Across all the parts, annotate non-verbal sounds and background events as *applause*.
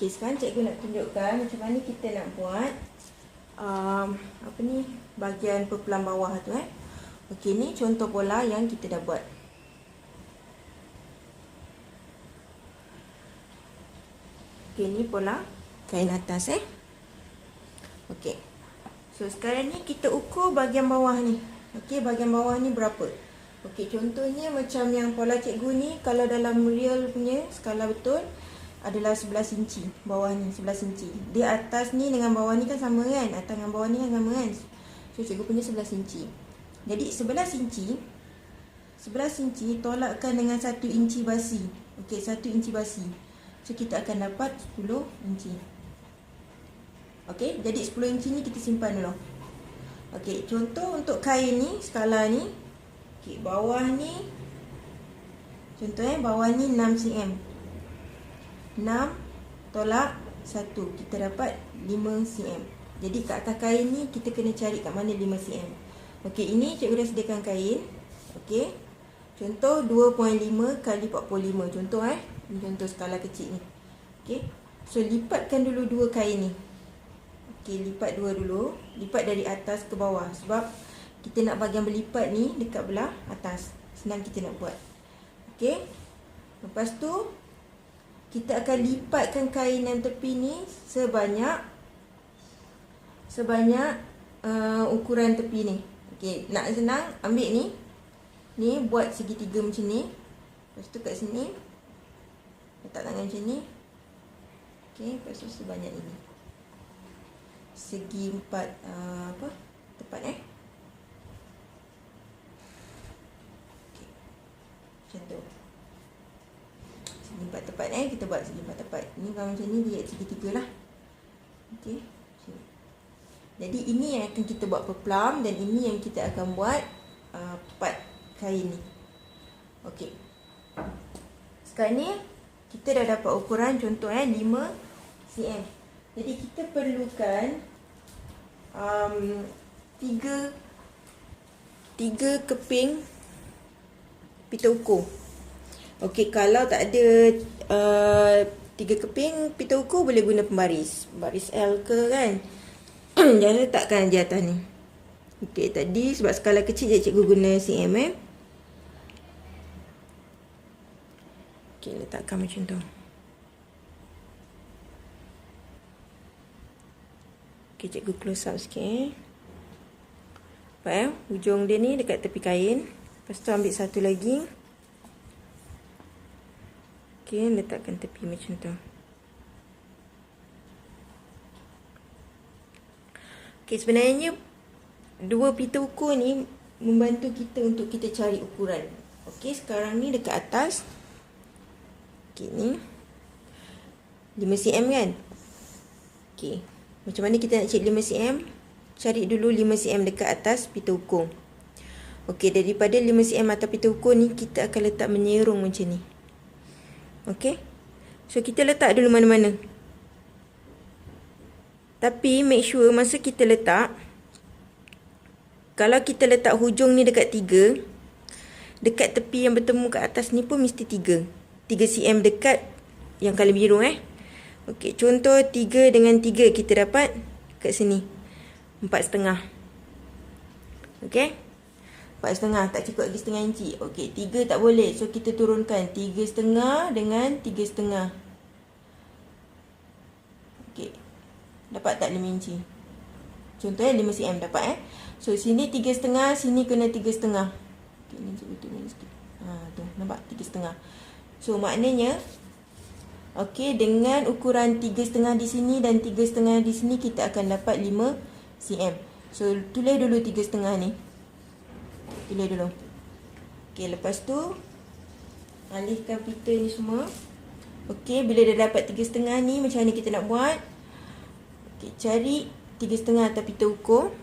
Okey, sekarang cikgu nak tunjukkan macam mana kita nak buat um, apa ni bahagian perpelan bawah tu eh. Okey, ni contoh pola yang kita dah buat. Okey, ni pola kain atas eh. Okey. So, sekarang ni kita ukur bahagian bawah ni. Okey, bahagian bawah ni berapa? Okey, contohnya macam yang pola cikgu ni kalau dalam real punya skala betul adalah 11 inci bawah ni 11 inci di atas ni dengan bawah ni kan sama kan? Atas dengan bawah ni kan sama kan? So cikgu punya 11 inci jadi 11 inci 11 inci tolakkan dengan 1 inci basi. Ok 1 inci basi. So kita akan dapat 10 inci. Ok jadi 10 inci ni kita simpan dulu. Ok contoh untuk kain ni skala ni. Ok bawah ni contoh eh bawah ni 6 cm 6 tolak 1 kita dapat 5 cm jadi kat atas kain ni kita kena cari kat mana 5 cm ok ini cikgu dah sediakan kain. Ok contoh 2.5 kali 45 contoh eh. Contoh skala kecil ni. Ok so lipatkan dulu dua kain ni. Ok lipat dua dulu. Lipat dari atas ke bawah. Sebab kita nak bahagian berlipat ni dekat belah atas. Senang kita nak buat. Ok lepas tu kita akan lipatkan kain yang tepi ni sebanyak sebanyak uh, ukuran tepi ni. Okey, nak senang ambil ni. Ni buat segitiga macam ni. Lepas tu kat sini letak tangan macam ni. Okey, lepas tu sebanyak ini. Segi empat uh, apa? Tepat eh? Okey. Macam tu empat tepat eh kita buat empat tepat ni kalau macam ni dia segi tiga lah okey jadi ini yang akan kita buat peplam dan ini yang kita akan buat uh, part kain ni. Okey. Sekarang ni kita dah dapat ukuran contoh eh 5 cm jadi kita perlukan um, tiga tiga keping pita ukur Okey, kalau tak ada uh, tiga keping pita ukur boleh guna pembaris. Baris L ke kan? *clears throat* Jangan letakkan di atas ni. Okey, tadi sebab skala kecil jadi cikgu guna cm eh. Okey, letakkan macam tu. Okey, cikgu close up sikit eh. Nampak eh? Ujung dia ni dekat tepi kain. Lepas tu ambil satu lagi. Okey, letakkan tepi macam tu. Okey, sebenarnya dua pita ukur ni membantu kita untuk kita cari ukuran. Okey, sekarang ni dekat atas. Okey, ni 5 cm kan? Okey. Macam mana kita nak cari 5 cm? Cari dulu 5 cm dekat atas pita ukur. Okey, daripada 5 cm atas pita ukur ni kita akan letak menyerong macam ni. Okay. So, kita letak dulu mana-mana. Tapi, make sure masa kita letak, kalau kita letak hujung ni dekat 3, dekat tepi yang bertemu kat atas ni pun mesti 3. 3 cm dekat yang kali biru eh. Okey, contoh 3 dengan 3 kita dapat kat sini. 4,5. Okey. Empat setengah tak cukup lagi setengah inci. Okey, tiga tak boleh. So, kita turunkan tiga setengah dengan tiga setengah. Okey. Dapat tak lima inci? Contohnya lima cm dapat eh. So, sini tiga setengah, sini kena tiga setengah. Okey, ni cikgu turun sikit. Ha, tu. Nampak? Tiga setengah. So, maknanya, okey, dengan ukuran tiga setengah di sini dan tiga setengah di sini, kita akan dapat lima cm. So, tulis dulu tiga setengah ni pilih dulu. Okey, lepas tu alihkan pita ni semua. Okey, bila dah dapat tiga setengah ni macam mana kita nak buat? Okey, cari tiga setengah atas pita ukur.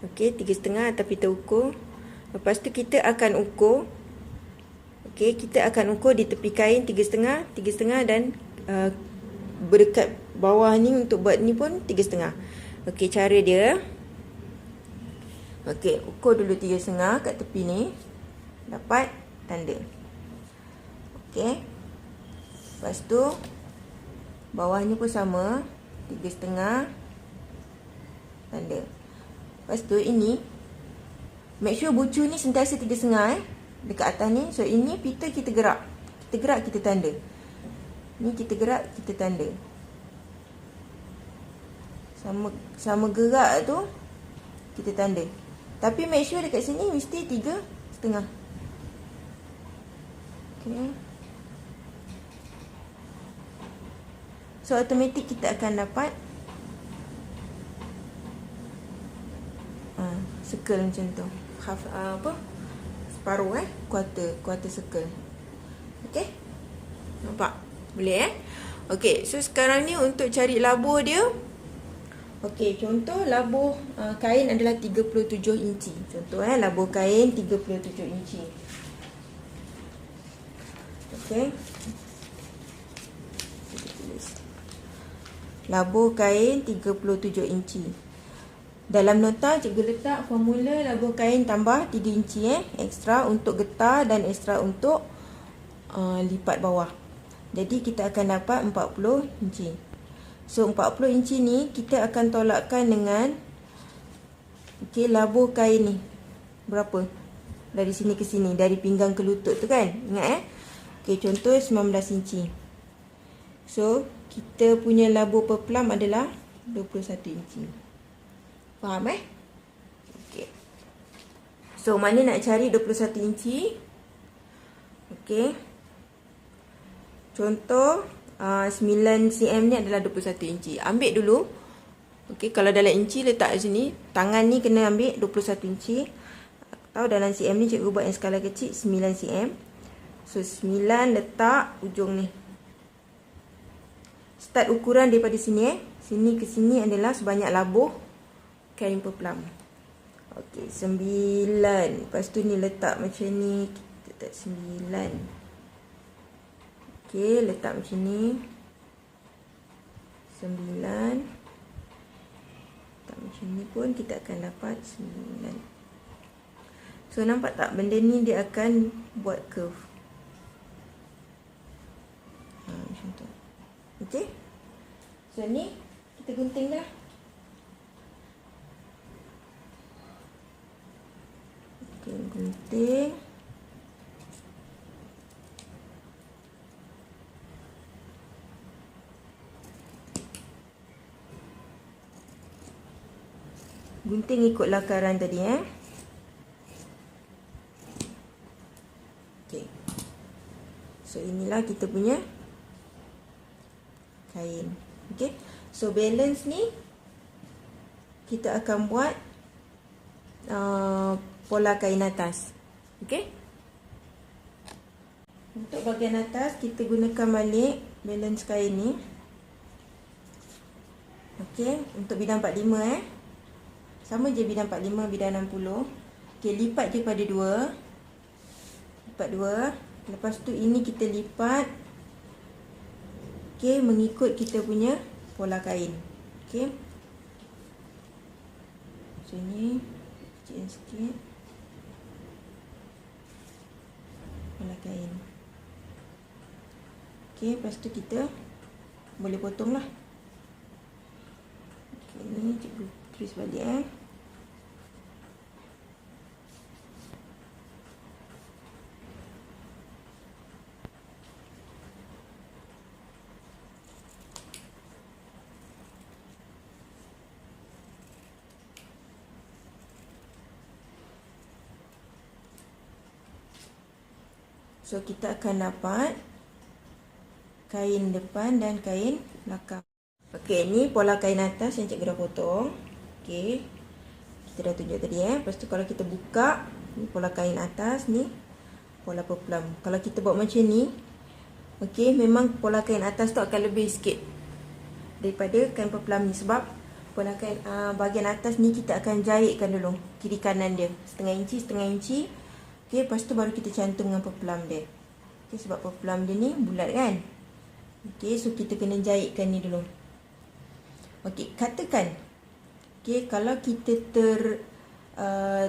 Okey, tiga setengah atas pita ukur. Lepas tu kita akan ukur. Okey, kita akan ukur di tepi kain tiga setengah, tiga setengah dan uh, berdekat bawah ni untuk buat ni pun tiga setengah. Okey, cara dia Okey, ukur dulu tiga setengah kat tepi ni. Dapat tanda. Okey. Lepas tu, Bawahnya pun sama. Tiga setengah. Tanda. Lepas tu ini. Make sure bucu ni sentiasa tiga setengah eh. Dekat atas ni. So ini pita kita gerak. Kita gerak kita tanda. Ni kita gerak kita tanda. Sama sama gerak tu. Kita tanda. Tapi make sure dekat sini mesti tiga setengah. Okay. So automatik kita akan dapat uh, circle macam tu. Half uh, apa? Separuh eh, quarter, quarter circle. Okay? Nampak? Boleh eh? Okay, so sekarang ni untuk cari labur dia. Okay, contoh labur uh, kain adalah 37 inci. Contoh eh, labur kain 37 inci. Okay. Labur kain 37 inci. Dalam nota cikgu letak formula labur kain tambah 3 inci eh. Ekstra untuk getah dan ekstra untuk uh, lipat bawah. Jadi kita akan dapat 40 inci. So 40 inci ni kita akan tolakkan dengan okay, labur kain ni. Berapa? Dari sini ke sini. Dari pinggang ke lutut tu kan. Ingat eh. Okay, contoh 19 inci. So, kita punya labur per plum adalah 21 inci. Faham eh? Okay. So, mana nak cari 21 inci? Okay. Contoh, uh, 9 cm ni adalah 21 inci. Ambil dulu. Okay, kalau dalam inci letak sini. Tangan ni kena ambil 21 inci. Atau dalam cm ni cikgu buat yang skala kecil 9 cm. So 9 letak ujung ni. Start ukuran daripada sini eh. Sini ke sini adalah sebanyak labuh kain peplam. Okey, 9. Lepas tu ni letak macam ni. Kita letak 9. Okey, letak macam ni. 9. Letak macam ni pun kita akan dapat 9. So nampak tak benda ni dia akan buat curve. Okey. So ni kita gunting dah. Okey, gunting. Gunting ikut lakaran tadi eh. Okey. So inilah kita punya kain. Okey. So balance ni kita akan buat uh, pola kain atas. Okey. Untuk bahagian atas kita gunakan balik balance kain ni. Okey, untuk bidang 45 eh. Sama je bidang 45, bidang 60. Okey, lipat je pada 2. Lipat 2. Lepas tu ini kita lipat Okey, mengikut kita punya pola kain. Okey. Sini kecil sikit. Pola kain. Okey, lepas tu kita boleh potonglah. Okey, ni cikgu tulis balik eh. So kita akan dapat kain depan dan kain belakang. Okey, ni pola kain atas yang cikgu dah potong. Okey. Kita dah tunjuk tadi eh. Lepas tu kalau kita buka, ni pola kain atas ni pola peplum. Kalau kita buat macam ni, okey, memang pola kain atas tu akan lebih sikit daripada kain peplum ni sebab pola kain uh, bahagian atas ni kita akan jahitkan dulu kiri kanan dia. Setengah inci, setengah inci. Okey, lepas tu baru kita cantum dengan pepelam dia. Okey, sebab pepelam dia ni bulat kan? Okey, so kita kena jahitkan ni dulu. Okey, katakan. Okey, kalau kita ter uh,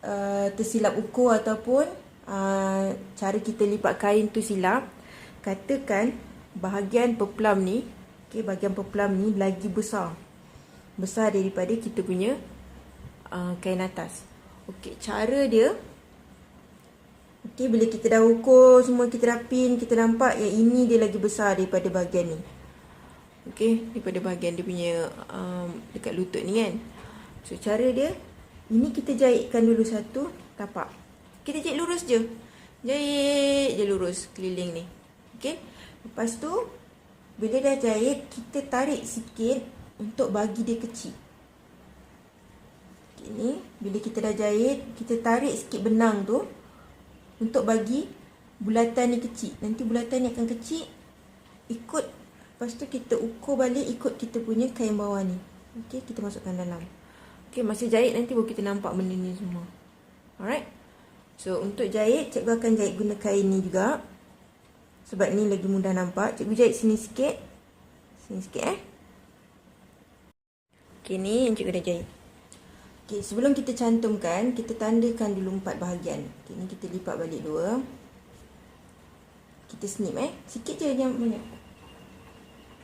uh, tersilap ukur ataupun uh, cara kita lipat kain tu silap, katakan bahagian peplam ni, okey, bahagian peplam ni lagi besar. Besar daripada kita punya uh, kain atas. Okey, cara dia Okey, bila kita dah ukur semua kita dah pin, kita nampak yang ini dia lagi besar daripada bahagian ni. Okey, daripada bahagian dia punya um, dekat lutut ni kan. So, cara dia, ini kita jahitkan dulu satu tapak. Kita jahit lurus je. Jahit je lurus keliling ni. Okey. Lepas tu, bila dah jahit, kita tarik sikit untuk bagi dia kecil. Okay, ni, bila kita dah jahit, kita tarik sikit benang tu untuk bagi bulatan ni kecil. Nanti bulatan ni akan kecil ikut lepas tu kita ukur balik ikut kita punya kain bawah ni. Okey, kita masukkan dalam. Okey, masa jahit nanti baru kita nampak benda ni semua. Alright. So, untuk jahit, cikgu akan jahit guna kain ni juga. Sebab ni lagi mudah nampak. Cikgu jahit sini sikit. Sini sikit eh. Okey, ni yang cikgu dah jahit. Okey, sebelum kita cantumkan, kita tandakan dulu empat bahagian. Okey, ni kita lipat balik dua. Kita snip eh. Sikit je yang banyak.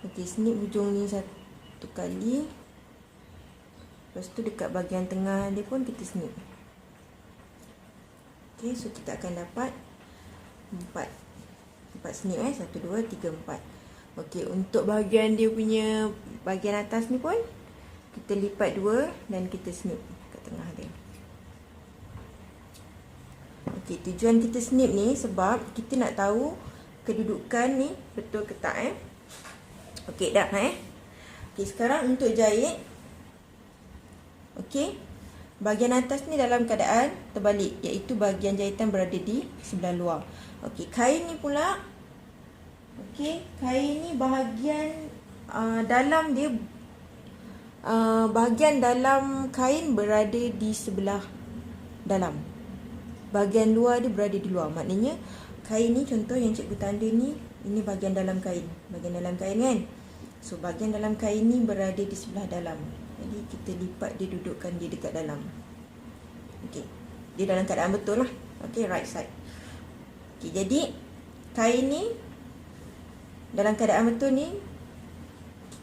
Okey, snip hujung ni satu kali. Lepas tu dekat bahagian tengah dia pun kita snip. Okey, so kita akan dapat empat. Empat snip eh. Satu, dua, tiga, empat. Okey, untuk bahagian dia punya bahagian atas ni pun kita lipat dua dan kita snip tengah dia. Okey, tujuan kita snip ni sebab kita nak tahu kedudukan ni betul ke tak eh. Okey, dah eh. Okey, sekarang untuk jahit. Okey. Bahagian atas ni dalam keadaan terbalik iaitu bahagian jahitan berada di sebelah luar. Okey, kain ni pula Okey, kain ni bahagian uh, dalam dia uh, bahagian dalam kain berada di sebelah dalam. Bahagian luar dia berada di luar. Maknanya kain ni contoh yang cikgu tanda ni, ini bahagian dalam kain. Bahagian dalam kain kan? So bahagian dalam kain ni berada di sebelah dalam. Jadi kita lipat dia dudukkan dia dekat dalam. Okey. Dia dalam keadaan betul lah. Okey, right side. Okey, jadi kain ni dalam keadaan betul ni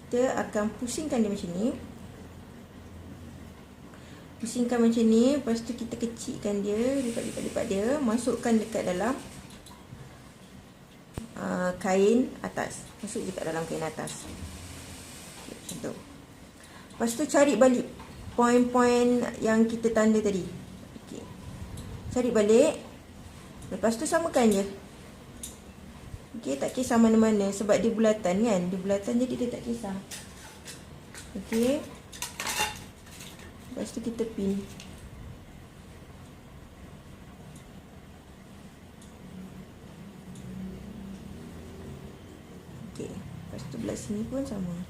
kita akan pusingkan dia macam ni. Pusingkan macam ni Lepas tu kita kecilkan dia Lipat-lipat-lipat dia Masukkan dekat dalam uh, Kain atas Masuk dekat dalam kain atas okay, Macam tu Lepas tu cari balik Poin-poin yang kita tanda tadi. Okay. Cari balik. Lepas tu samakan je Okay, tak kisah mana-mana Sebab dia bulatan kan? Dia bulatan jadi dia tak kisah. Okay Lepas tu kita pin. Okay Lepas tu belah sini pun sama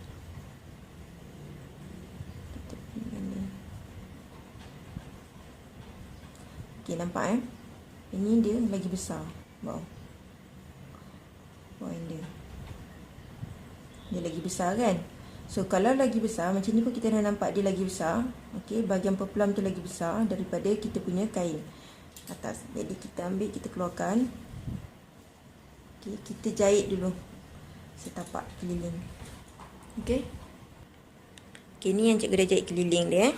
Kita pinkan dia Okay nampak eh Ini dia lagi besar Wow Wow dia Dia lagi besar kan So kalau lagi besar Macam ni pun kita dah nampak dia lagi besar Okey, bahagian pepelam tu lagi besar daripada kita punya kain atas. Jadi kita ambil, kita keluarkan. Okey, kita jahit dulu setapak keliling. Okey. Okey, ni yang cikgu dah jahit keliling dia eh.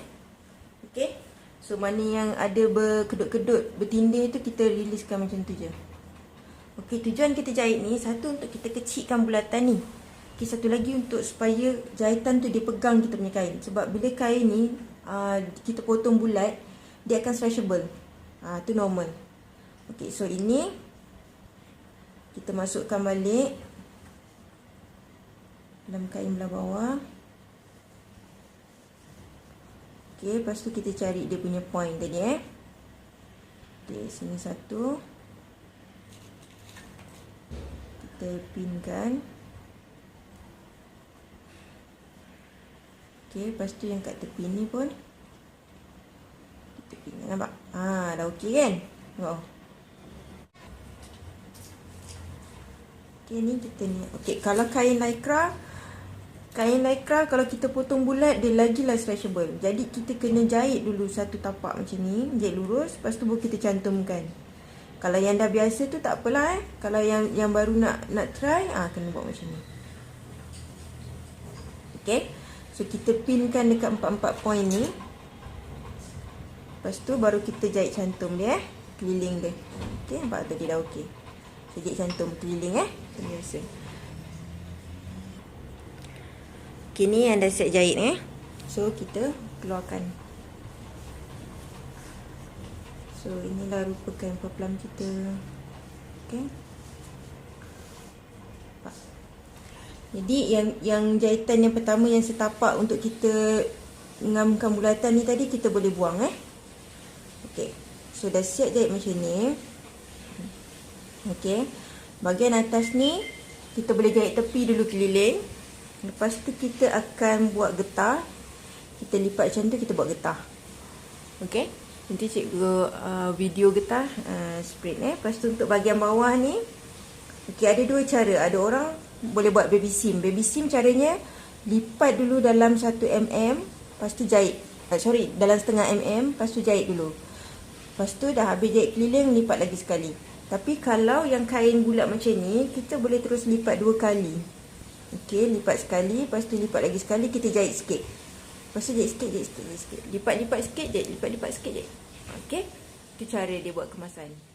Okey. So mana yang ada berkedut-kedut, bertindih tu kita riliskan macam tu je. Okey, tujuan kita jahit ni satu untuk kita kecilkan bulatan ni. Okey, satu lagi untuk supaya jahitan tu dia pegang kita punya kain. Sebab bila kain ni uh, kita potong bulat dia akan stretchable uh, tu normal ok so ini kita masukkan balik dalam kain belah bawah ok lepas tu kita cari dia punya point tadi eh ok sini satu kita pinkan Okey, lepas tu yang kat tepi ni pun tepi ni nampak. Ha, dah okey kan? Oh. Okey, ni kita ni. Okey, kalau kain lycra kain lycra kalau kita potong bulat dia lagi lah stretchable. Jadi kita kena jahit dulu satu tapak macam ni, jahit lurus, lepas tu baru kita cantumkan. Kalau yang dah biasa tu tak apalah eh. Kalau yang yang baru nak nak try, ah kena buat macam ni. Okay. So kita pinkan dekat empat-empat point ni. Lepas tu baru kita jahit cantum dia eh. Keliling dia. Okay. Nampak tadi dah okay. So jahit cantum keliling eh. Biasa. Okay ni yang dah siap jahit eh. So kita keluarkan. So inilah rupakan pepelam kita. Okay. Jadi yang yang jahitan yang pertama yang setapak untuk kita ngamkan bulatan ni tadi kita boleh buang eh. Okay. So dah siap jahit macam ni. Okay. Bahagian atas ni kita boleh jahit tepi dulu keliling. Lepas tu kita akan buat getah. Kita lipat macam tu kita buat getah. Okay. Nanti cikgu uh, video getah uh, spread eh. Lepas tu untuk bahagian bawah ni. Okay, ada dua cara. Ada orang boleh buat baby seam. Baby seam caranya lipat dulu dalam 1 mm. Lepas tu jahit. Uh, sorry, dalam setengah mm. Lepas tu jahit dulu. Lepas tu dah habis jahit keliling, lipat lagi sekali. Tapi kalau yang kain bulat macam ni, kita boleh terus lipat dua kali. Okay, lipat sekali. Lepas tu lipat lagi sekali, kita jahit sikit. Lepas tu jahit sikit, jahit sikit, jahit sikit. Lipat-lipat sikit, jahit. Lipat-lipat sikit, jahit. Okay. Itu cara dia buat kemasan.